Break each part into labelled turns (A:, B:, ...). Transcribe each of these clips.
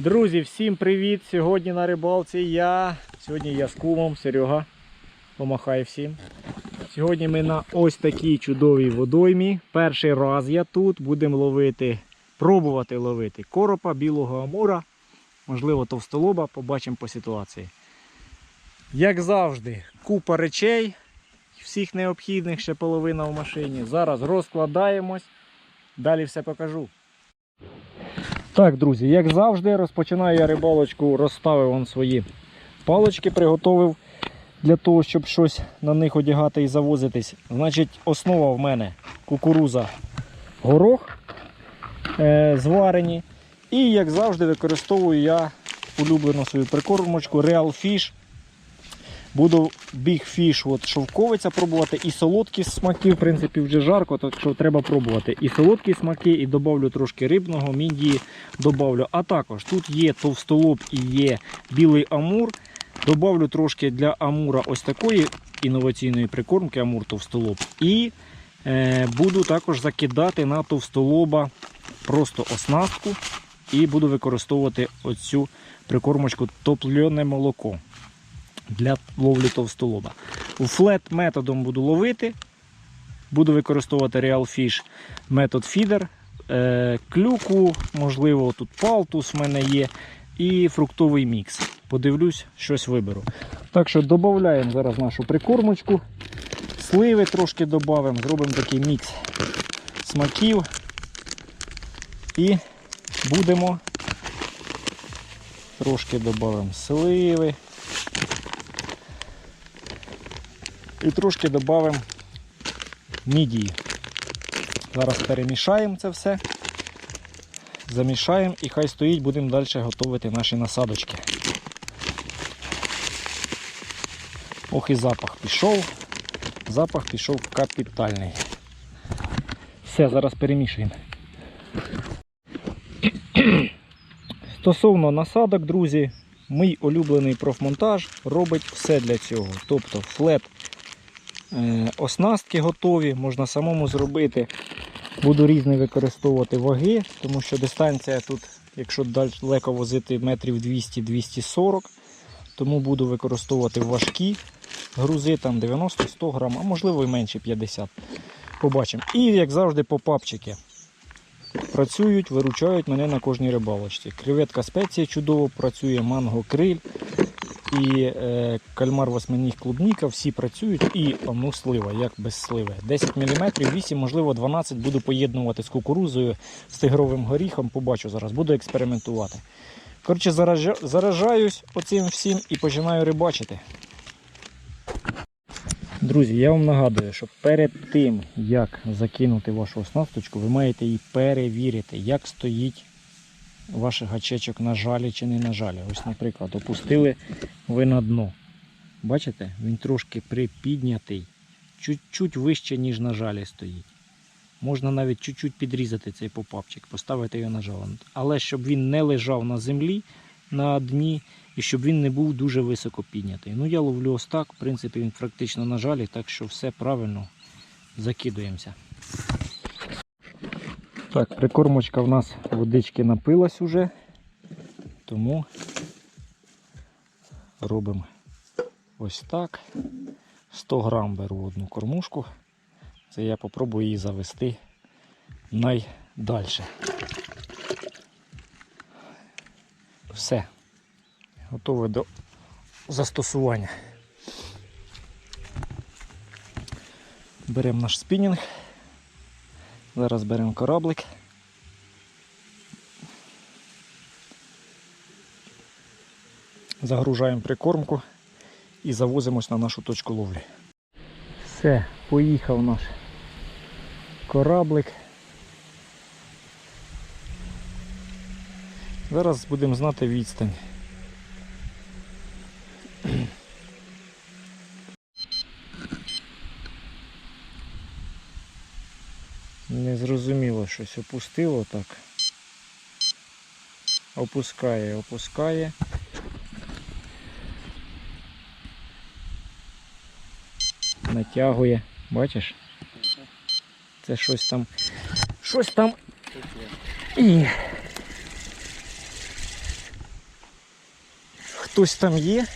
A: Друзі, всім привіт! Сьогодні на рибалці я. Сьогодні я з кумом, Серега. Помахай всім. Сьогодні ми на ось такій чудовій водоймі. Перший раз я тут. Будемо ловити, пробувати ловити коропа, білого амура, можливо, товстолоба, побачимо по ситуації. Як завжди, купа речей, всіх необхідних, ще половина в машині. Зараз розкладаємось, далі все покажу. Так, друзі, як завжди, розпочинаю я рибалочку, розставив вам свої палочки, приготовив для того, щоб щось на них одягати і завозитись. Значить, основа в мене кукуруза, горох е, зварені. І, як завжди, використовую я улюблену свою прикормочку Real Fish. Буду Fish от шовковиця пробувати і солодкі смаки, в принципі, вже жарко, так що треба пробувати. І солодкі смаки, і додавлю трошки рибного, мідії добавлю. А також тут є товстолоб і є білий амур. Добавлю трошки для амура ось такої інноваційної прикормки, амур товстолоб. І е, буду також закидати на товстолоба просто оснастку. І буду використовувати оцю прикормочку топлене молоко для ловлі товстолоба. Флет методом буду ловити. Буду використовувати Real Fish метод фідер. Е, клюку, можливо, тут палтус в мене є. І фруктовий мікс. Подивлюсь, щось виберу. Так що додаємо зараз нашу прикормочку. Сливи трошки додамо, зробимо такий мікс смаків. І будемо трошки додамо сливи. І трошки додамо мідії. Зараз перемішаємо це все, замішаємо і хай стоїть, будемо далі готувати наші насадочки. Ох і запах пішов. Запах пішов капітальний. Все, зараз перемішуємо. Стосовно насадок, друзі, мій улюблений профмонтаж робить все для цього. Тобто флет Е, Оснастки готові, можна самому зробити. Буду різні використовувати ваги, тому що дистанція тут, якщо далеко возити метрів 200-240, тому буду використовувати важкі грузи, там 90-100 грам, а можливо і менше 50. Побачимо. І як завжди, попапчики. Працюють, виручають мене на кожній рибалочці. Креветка спеція чудово працює, манго криль і е, кальмар восьминіг клубніка, всі працюють і ну, слива, як без сливи. 10 мм, 8, можливо, 12 буду поєднувати з кукурузою, з тигровим горіхом. Побачу зараз, буду експериментувати. Коротше, заражаюсь оцим всім і починаю рибачити. Друзі, я вам нагадую, що перед тим, як закинути вашу оснасточку, ви маєте її перевірити, як стоїть ваших гачечок на жалі чи не на жалі. Ось, наприклад, опустили ви на дно. Бачите, він трошки припіднятий, чуть-чуть вище, ніж на жалі стоїть. Можна навіть чуть-чуть підрізати цей попапчик, поставити його на жало. Але щоб він не лежав на землі на дні і щоб він не був дуже високо піднятий. Ну, я ловлю ось так, в принципі, він практично на жалі, так що все правильно закидуємося. Так, прикормочка в нас водички напилась уже, тому робимо ось так. 100 грам беру одну кормушку. Це я попробую її завести найдальше. Все. Готове до застосування. Беремо наш спінінг. Зараз беремо кораблик. Загружаємо прикормку і завозимось на нашу точку ловлі. Все, поїхав наш кораблик. Зараз будемо знати відстань. Не зрозуміло щось опустило так. Опускає, опускає. Натягує. Бачиш? Це щось там. Щось там. І хтось там є,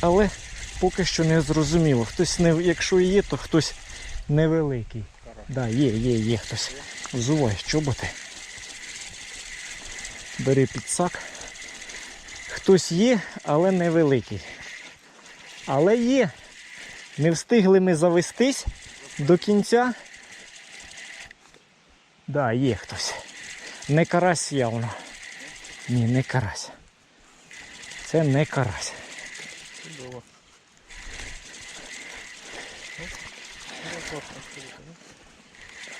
A: але поки що не зрозуміло. Хтось не, якщо і є, то хтось невеликий. Так, да, є, є, є хтось. Взувай чоботи. Бери підсак. Хтось є, але невеликий. Але є. Не встигли ми завестись до кінця. Да, є хтось. Не карась явно. Ні, не карась. Це не карась.
B: Чудово.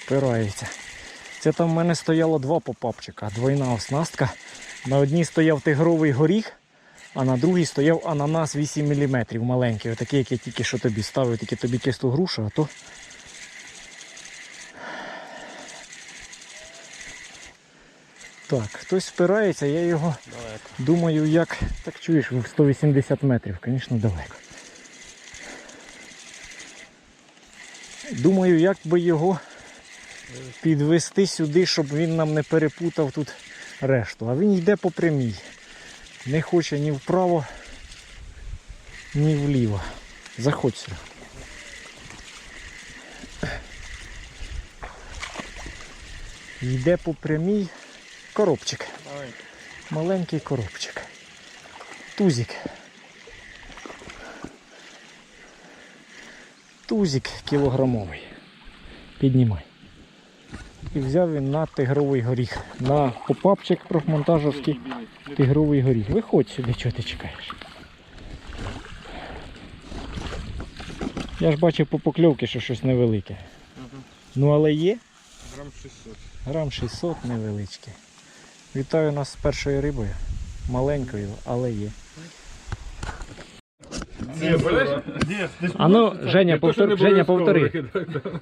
A: Впирається. Це там в мене стояло два попапчика, двойна оснастка. На одній стояв тигровий горіх, а на другій стояв ананас 8 мм маленький. Отакий, як я тільки що тобі ставив, тільки тобі кислу грушу, а то. Так, хтось впирається, я його
B: Далеко.
A: думаю, як. Так чуєш, в 180 метрів, звісно, далеко. Думаю, як би його підвести сюди, щоб він нам не перепутав тут решту. А він йде по прямій. Не хоче ні вправо, ні вліво. Заходь сюди. Йде по прямій коробчик.
B: Маленький.
A: Маленький коробчик. Тузик. Тузик кілограмовий. Піднімай. І взяв він на тигровий горіх. На попапчик профмонтажовський тигровий горіх. Виходь сюди, чого ти чекаєш. Я ж бачив по покльовки, що щось невелике.
B: Мгм.
A: Ну але є.
B: Грам 600.
A: Грам 600 невеличке. Вітаю нас з першою рибою. Маленькою, але є. А ну, Женя, повтор... Женя, повтори.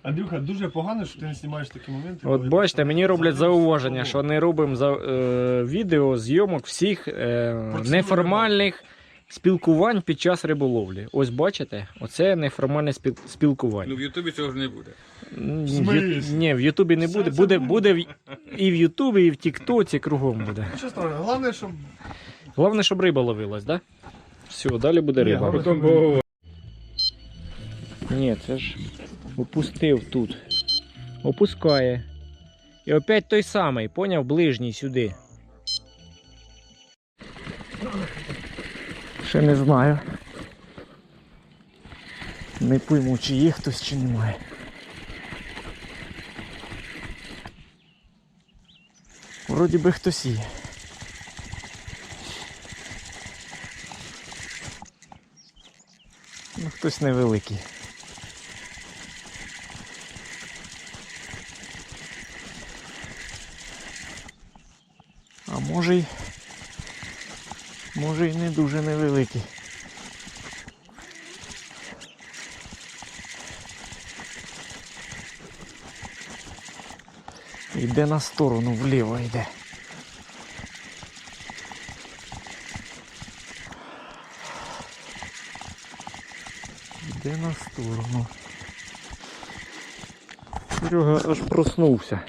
B: Андрюха, дуже погано, що ти не знімаєш такі моменти.
A: От
B: коли
A: бачите, мені роблять зауваження, що не робимо за, е, відео, зйомок всіх е, неформальних спілкувань під час риболовлі. Ось бачите, оце неформальне спіл- спілкування.
C: Ну в Ютубі цього ж не буде.
A: М,
B: в
A: ю-
B: смислі?
A: Ні, в Ютубі не буде.
B: це
A: Буде,
B: буде.
A: буде в- і в Ютубі, і в Тіктоці кругом буде.
B: Нічого страшного, головне, щоб
A: Головне, щоб риба ловилась, так? Да? Все, далі буде риба.
C: Потім.
A: Ні, це ж опустив тут. Опускає. І опять той самий, поняв, ближній сюди. Ще не знаю. Не пойму, чи є хтось, чи немає. Вроді би хтось є. Ну, хтось невеликий. А може й. Може й не дуже невеликий. Йде на сторону вліво йде. Йде на сторону. Серега аж проснувся.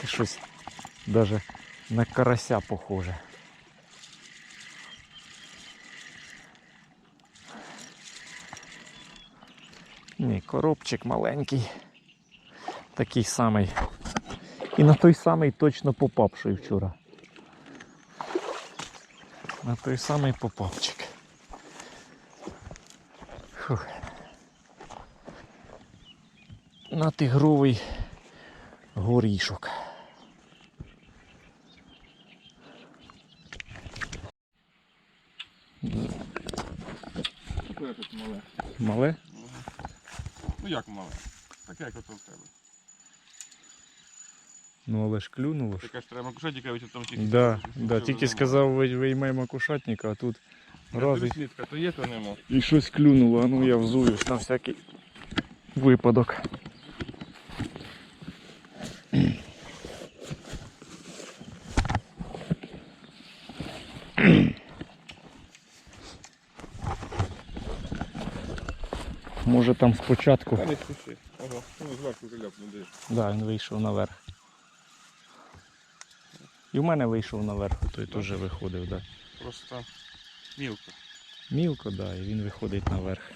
A: Це щось даже на карася похоже. Ні, коробчик маленький. Такий самий. І на той самий точно попав, що й вчора. На той самий попавчик. Фух. На тигровий горішок.
B: Таке тут мале.
A: Мале?
B: Ну як мале? Таке, як ото в тебе.
A: Ну але ж клюнуло ж.
B: Таке ж треба кушатіка, ось там тільки.
A: Да, да, тільки сказав, ви- виймаємо кушатника, а тут раз
B: дивлюсь, слідка, то є, то нема.
A: і щось клюнуло, а ну я взуюсь на всякий випадок. Може там спочатку.
B: Та не спіши. Ого, ну зверху вже ляпну, де ж.
A: Да, він вийшов наверх. І в мене вийшов наверх, той теж виходив, да.
B: Просто мілко.
A: Мілко, да, і він виходить наверх.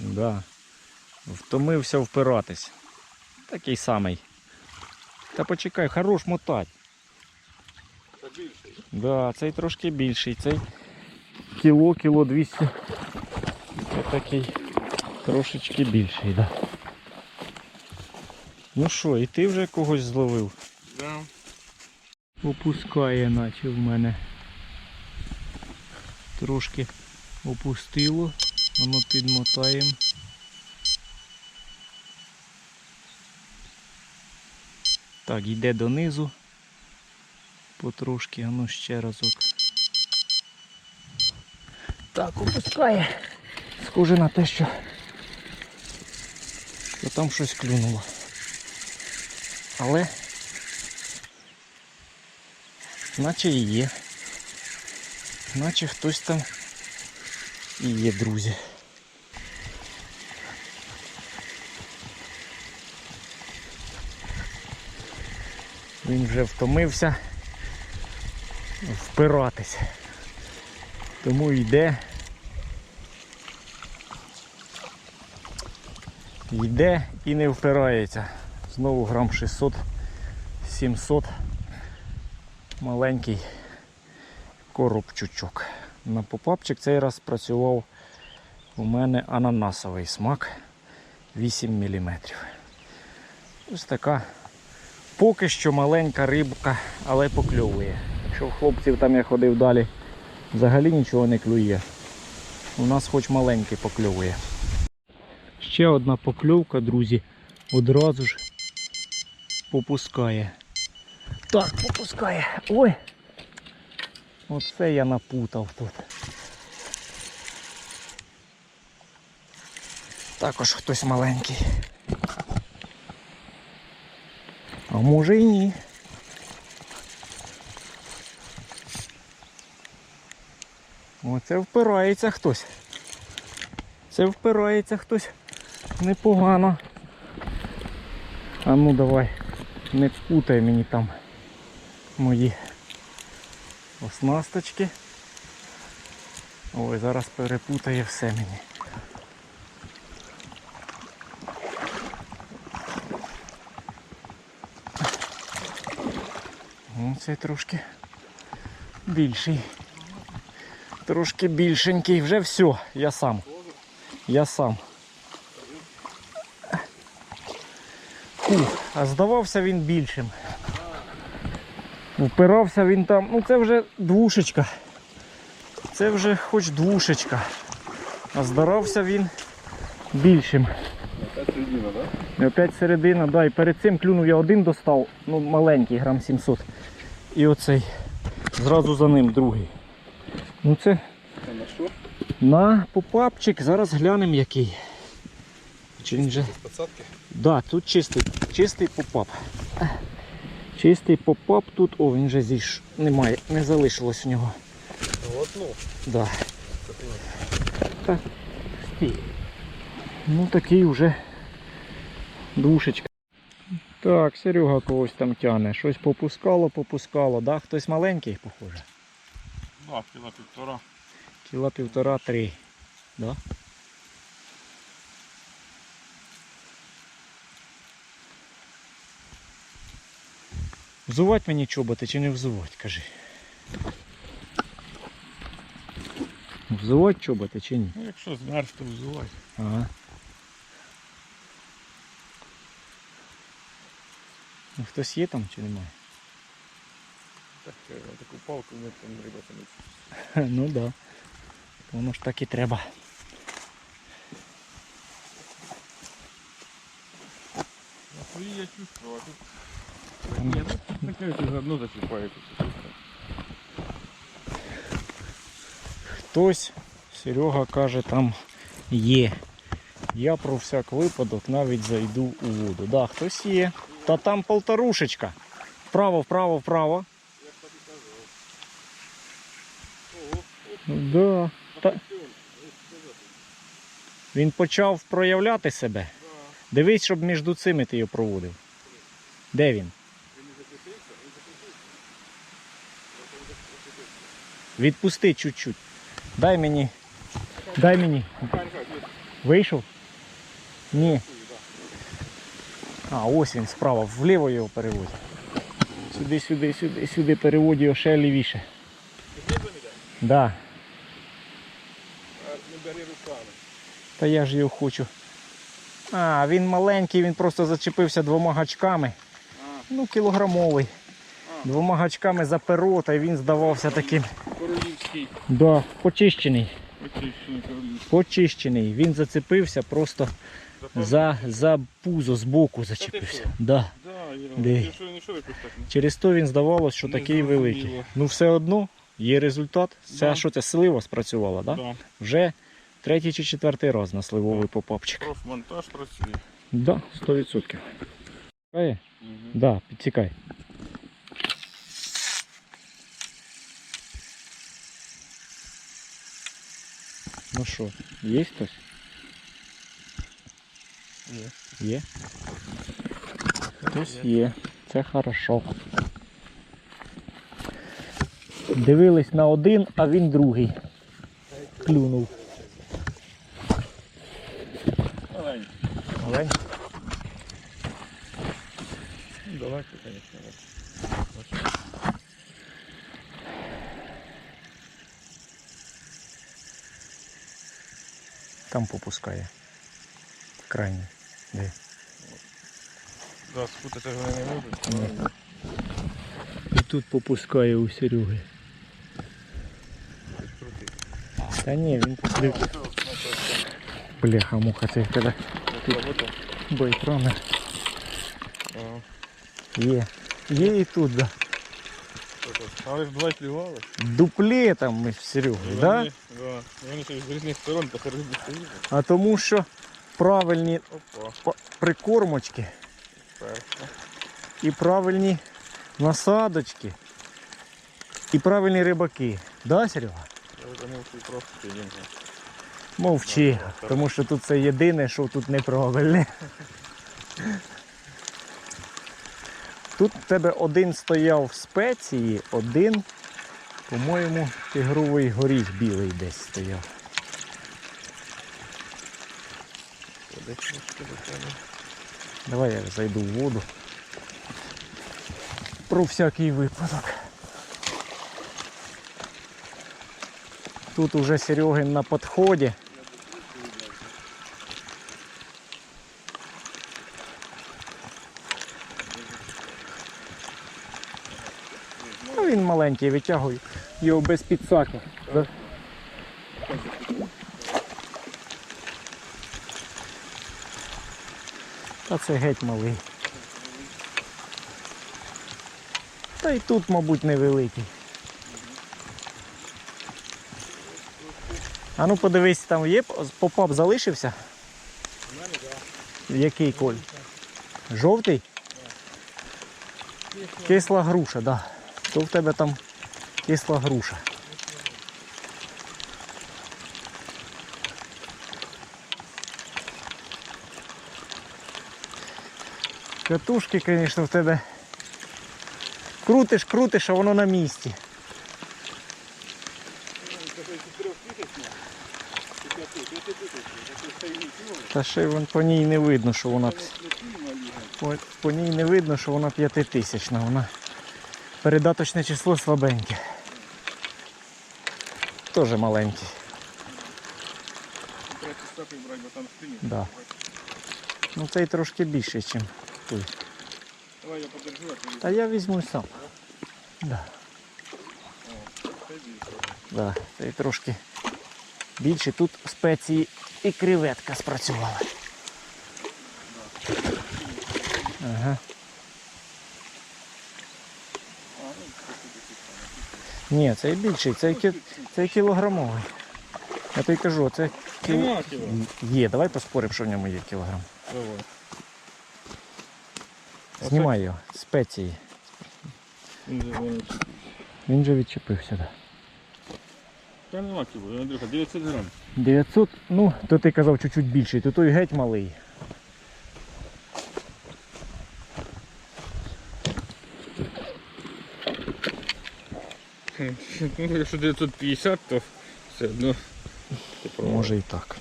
A: Да. Втомився впиратись. Такий самий. Та почекай, хорош мотать.
B: Це більший.
A: Да, цей трошки більший, цей кіло, кіло 200. Це такий трошечки більший, да. Ну що, і ти вже когось зловив?
B: Да.
A: Опускає, наче в мене. Трошки опустило. Воно підмотаємо. Так, йде донизу. Потрошки, а ну ще разок. Так, опускає. Схоже на те, що, що там щось клюнуло. Але наче і є. Наче хтось там і є, друзі. Він вже втомився впиратись. Тому йде. Йде і не впирається. Знову грам 600-700 маленький коробчучок. На попапчик цей раз працював у мене ананасовий смак 8 мм. Ось така поки що маленька рибка, але покльовує. Якщо в хлопців там я ходив далі, взагалі нічого не клює. У нас хоч маленький покльовує. Ще одна покльовка, друзі, одразу ж попускає. Так, попускає. Ой! Оце я напутав тут. Також хтось маленький. А може і ні. Оце впирається хтось. Це впирається хтось непогано. А ну давай, не впутай мені там мої оснасточки. Ой, зараз перепутає все мені. О, цей трошки більший. Трошки більшенький. Вже все, я сам. Я сам. Фух, а здавався він більшим. Впирався він там, ну це вже двушечка. Це вже хоч двушечка. А здоровся він більшим.
B: Опять середина, да?
A: І опять середина, да, і перед цим клюнув я один достав, ну маленький, грам 700. І оцей. Зразу за ним другий. Ну це
B: Це на що?
A: на попапчик, зараз глянемо який. Чи він вже. Да, тут чистий, чистий попап. Чистий попап тут, о, він вже зійш. Немає, не залишилось в нього.
B: Глотнув.
A: Да. Так, стій. Ну такий вже душечка. Так, Серега когось там тяне. Щось попускало, попускало. Да? Хтось маленький, похоже.
B: Да, кіла півтора.
A: Кіла півтора-три. Да? Взувати мені чоботи чи не взувати, кажи. Взувати чоботи чи ні?
B: Ну, якщо змерз, то взувай.
A: Ага. Ну, хтось є там чи немає?
B: Так, е, таку палку не там риба там.
A: Хе, Ну так. Да. Воно ж так і треба.
B: На свої я чувствую, а тут... Ні, ну таке заодно зачіпаєте.
A: Хтось, Серега каже, там є. Я про всяк випадок навіть зайду у воду. Да, хтось є. Та там полторушечка. Вправо, вправо, вправо. Да. Та... Він почав проявляти себе. Дивись, щоб між цими ти його проводив. Де він? Відпусти чуть-чуть. Дай мені. Дай мені. Вийшов? Ні. А, ось він справа, вліво його переводь. Сюди, сюди, сюди, сюди переводь його ще лівіше. Да. Та я ж його хочу. А, він маленький, він просто зачепився двома гачками. Ну, кілограмовий. Двома гачками за перо, та він здавався таким.
B: Королівський.
A: Да, почищений.
B: Очищений королівський.
A: Почищений. Він зацепився просто за, за пузо збоку зачепився. Да.
B: Да, я так не.
A: Через то він здавалося, що
B: Не
A: такий
B: зрозуміло.
A: великий. Ну все одно є результат. Це
B: Да.
A: що це слива спрацювала, да?
B: Да.
A: Вже третій чи четвертий раз на сливовий попапчик.
B: Профмонтаж працює.
A: Да, 100%.
B: Угу.
A: Да, підсікай. Ну що, є хтось?
B: Є.
A: Є. Хтось є. Це хорошо. Дивились на один, а він другий. Клюнув. попускає. Крайній. Де?
B: Да, спутати вони не можуть.
A: Ні. І тут попускає у Сереги.
B: Крутий.
A: Та ні, він див- Бляха, муха, це в тебе
B: Работа.
A: бойтрами.
B: Ага.
A: Є. Є і тут, да.
B: Це? Але ж два клювали.
A: Дуплі там ми з Серегою, да?
B: Да. Вони ще з різних сторон посередині стоїть.
A: А тому що правильні
B: Опа,
A: па- прикормочки
B: перша.
A: і правильні насадочки і правильні рибаки. Да, Серега?
B: Я просто.
A: Мовчи, тому що тут це єдине, що тут неправильне. Тут в тебе один стояв в спеції, один, по-моєму, тигровий горіх білий десь стояв. Давай я зайду в воду. Про всякий випадок. Тут уже Серегин на підході. Він маленький, витягуй його без підсаки. Та це геть малий. Та й тут, мабуть, невеликий. А ну подивись, там є попап залишився? У мене, так. Який коль? Жовтий? Кисла груша, так. Да. То в тебе там кисла груша. Катушки, звісно, в тебе. Крутиш, крутиш, а воно на місці. Та ще вон по ній не видно, що вона. По, ній не видно, що вона п'ятитисячна. Вона передаточне число слабеньке. Теж маленький. Да. Ну цей трошки більший, ніж той.
B: Давай я подержу, а ти
A: Та я візьму сам. Да. Да, цей трошки більше. Тут спеції і креветка спрацювала. Ага. Ні, цей більший, цей, кі... цей кілограмовий. Я тобі кажу, це кіл...
B: Нема
A: є. Давай поспоримо, що в ньому є кілограм.
B: Давай.
A: Знімай його, спеції.
B: Він же воно-
A: Він же відчепився. Да.
B: Та нема кіла, Андрюха, 900 грам.
A: 900, ну, то ти казав чуть-чуть більший, то той геть малий.
B: Ну, якщо 950, то все одно.
A: Може і так.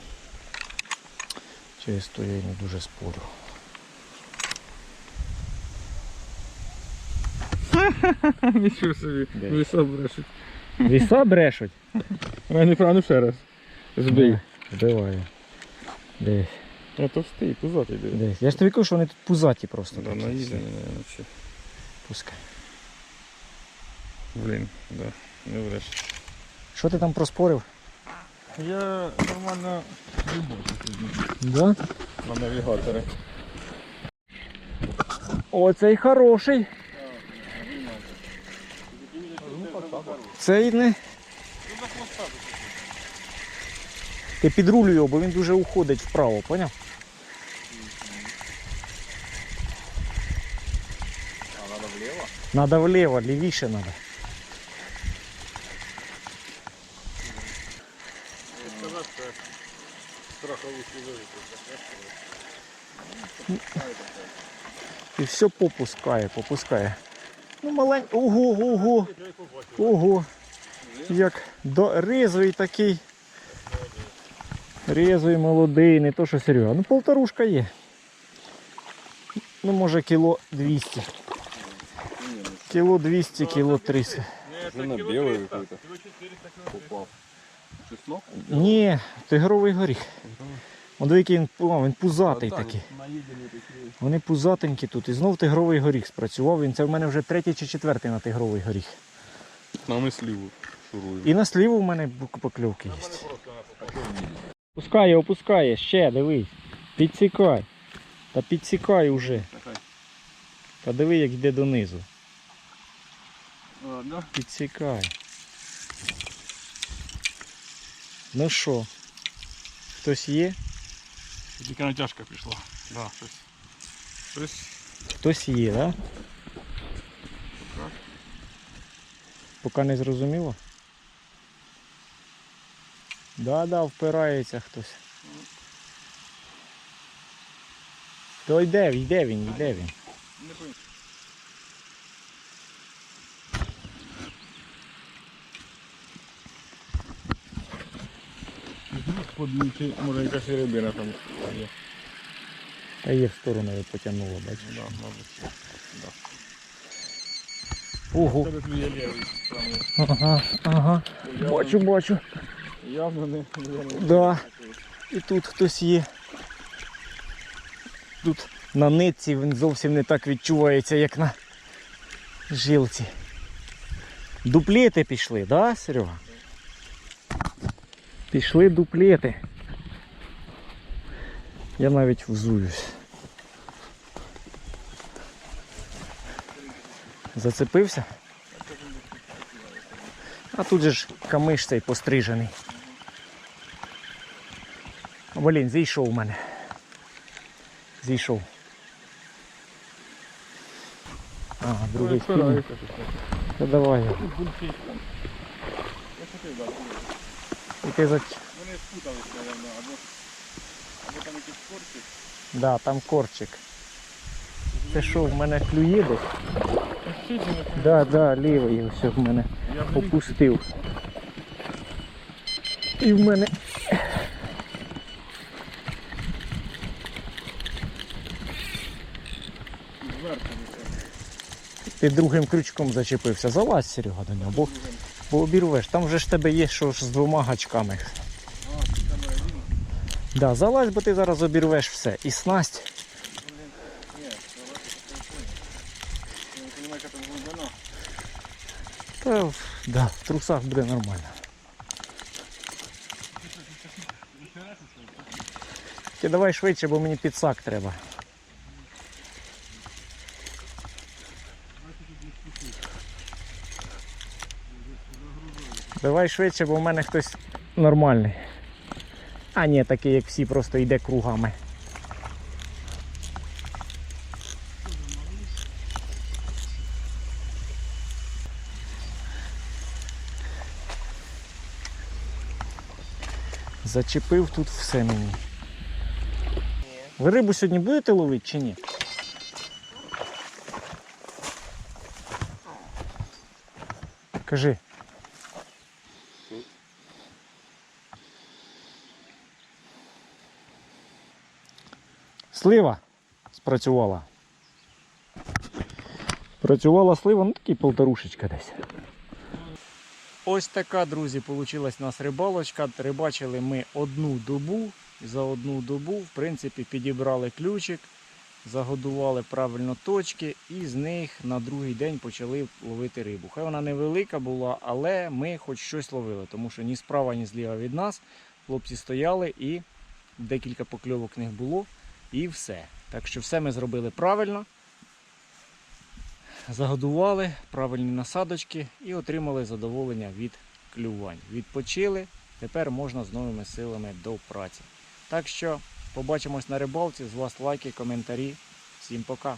A: Через то я й не дуже спорю.
B: Нічого собі.
A: Де?
B: Веса брешуть.
A: Віса брешуть?
B: А не правильно ще раз. Збий.
A: Збиваю. Десь,
B: товстий, пузатий
A: десь. Я ж тобі кажу, що вони тут пузаті просто.
B: Да,
A: такі.
B: наїздані, все.
A: Пускай.
B: Блін, да, не вреш.
A: Що ти там проспорив?
B: Я нормально любовь сьогодні
A: Да?
B: на навігаторі.
A: Оцей хороший. Цей не. Ти підрулюй його, бо він дуже уходить вправо, поняв?
B: А надо вліво?
A: Надо вліво, лівіше надо.
B: Сказав, що страхову служити.
A: І все попускає, попускає. Ну маленький. Ого, ого, ого. Як до ризовий такий. Ризовий молодий, не то що Серега. Ну полторушка є. Ну може кіло 200. Кіло 200, кіло 300.
B: Жена белая какой-то. Попал. Чеснок?
A: Ні, тигровий горіх. Он який він, о, він пузатий такий.
B: Наїдені такі.
A: Вони пузатенькі тут. І знов тигровий горіх спрацював. Він це в мене вже третій чи четвертий на тигровий горіх.
B: Нам і сліву шурую.
A: І на сліву в мене покльовки є. Опускає, опускає, ще, дивись. Підсікай. Та підсікай уже. Та диви, як йде донизу.
B: Ладно.
A: Підсікай. Ну що? Хтось є?
B: Тільки натяжка пішла. Да, щось. Щось.
A: Хтось є, так? Да? Поки не зрозуміло? Да, да, впирається хтось. То йде, йде він, йде він.
B: Подмічи, може якась і рибина там є.
A: Та є в сторону потягнуло, бачиш.
B: Да, мабуть.
A: Ого.
B: Тебе клює лівий. правий.
A: Ага, ага. Бачу, бачу.
B: Явно не. не-
A: Да. І тут хтось є. Тут на нитці він зовсім не так відчувається, як на жилці. Дуплети пішли, да, Серега? Пішли дуплети. Я навіть взуюсь. Зацепився? А тут же ж камиш цей пострижений. Блін, зійшов у мене. Зійшов. Ага, другий.
B: Спирається тут.
A: Та давай.
B: Я хотів дати.
A: За...
B: Вони спуталися, напевно, або, або там якийсь корчик.
A: Да, там корчик. Це що, в мене клює десь? Да, да, лівий все в мене опустив. І в мене. Ти другим крючком зачепився. Залазь, Серега, до нього, бо, бо обірвеш. Там вже ж тебе є що ж з двома гачками. Да, залазь, бо ти зараз обірвеш все. І снасть. Та да, в трусах буде нормально. Ти давай швидше, бо мені підсак треба. Давай швидше, бо в мене хтось нормальний. А ні, такий як всі, просто йде кругами. Зачепив тут все мені. Ви рибу сьогодні будете ловити чи ні? Кажи. Слива спрацювала. Працювала слива, ну такі полторушечка десь. Ось така, друзі, получилась у нас рибалочка. Рибачили ми одну добу. За одну добу, в принципі, підібрали ключик, загодували правильно точки і з них на другий день почали ловити рибу. Хай вона невелика була, але ми хоч щось ловили, тому що ні справа, ні зліва від нас. Хлопці стояли і декілька покльовок них було, і все. Так що все ми зробили правильно. Загодували правильні насадочки і отримали задоволення від клювань. Відпочили, тепер можна з новими силами до праці. Так що побачимось на рибалці. З вас лайки, коментарі. Всім пока!